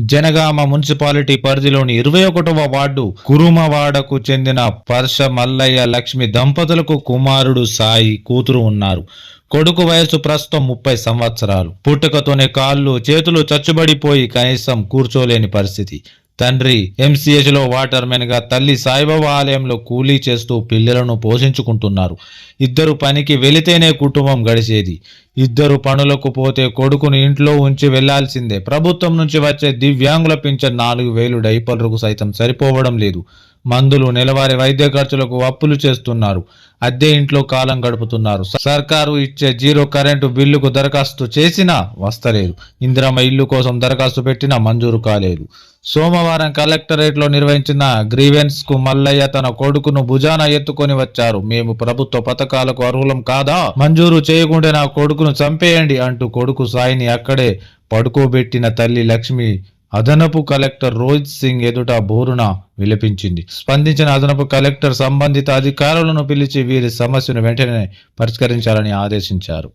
Janagama municipality పరిధిలోని ఇరవై ఒకటవ వార్డు కురుమవాడకు చెందిన పర్ష మల్లయ్య లక్ష్మి దంపతులకు కుమారుడు సాయి కూతురు ఉన్నారు. కొడుకు వయసు ప్రస్తుతం ముప్పై సంవత్సరాలు. పుట్టుకతోనే కాళ్ళు చేతులు చచ్చుబడిపోయి కనీసం కూర్చోలేని పరిస్థితి. తండ్రి ఎంసీహెచ్లో వాటర్గా తల్లి సాయిబాబా ఆలయంలో కూలీ చేస్తూ పిల్లలను పోషించుకుంటున్నారు. ఇద్దరు పనికి వెళితేనే కుటుంబం గడిచేది. ఇద్దరు పనులకు పోతే కొడుకును ఇంట్లో ఉంచి వెళ్ళాల్సిందే. ప్రభుత్వం నుంచి వచ్చే దివ్యాంగుల పింఛన్ నాలుగు వేలు డైపర్లకు సైతం సరిపోవడం లేదు. మందులు నెలవారీ వైద్య ఖర్చులకు అప్పులు చేస్తున్నారు. అద్దె ఇంట్లో కాలం గడుపుతున్నారు. సర్కారు ఇచ్చే జీరో కరెంటు బిల్లుకు దరఖాస్తు చేసినా వస్తలేదు. ఇందిరమ్మ ఇల్లు కోసం దరఖాస్తు పెట్టినా మంజూరు కాలేదు. సోమవారం కలెక్టరేట్లో నిర్వహించిన గ్రీవెన్స్కు మల్లయ్య తన కొడుకును భుజాన ఎత్తుకొని వచ్చారు. మేము ప్రభుత్వ పథకాలకు అర్హులం కాదా? మంజూరు చేయకుంటే నా కొడుకును చంపేయండి అంటూ కొడుకు సాయిని అక్కడే పడుకోబెట్టిన తల్లి లక్ష్మి అదనపు కలెక్టర్ రోహిత్ సింగ్ ఎదుట బోరున విలపించింది. స్పందించిన అదనపు కలెక్టర్ సంబంధిత అధికారులను పిలిచి వీరి సమస్యను వెంటనే పరిష్కరించాలని ఆదేశించారు.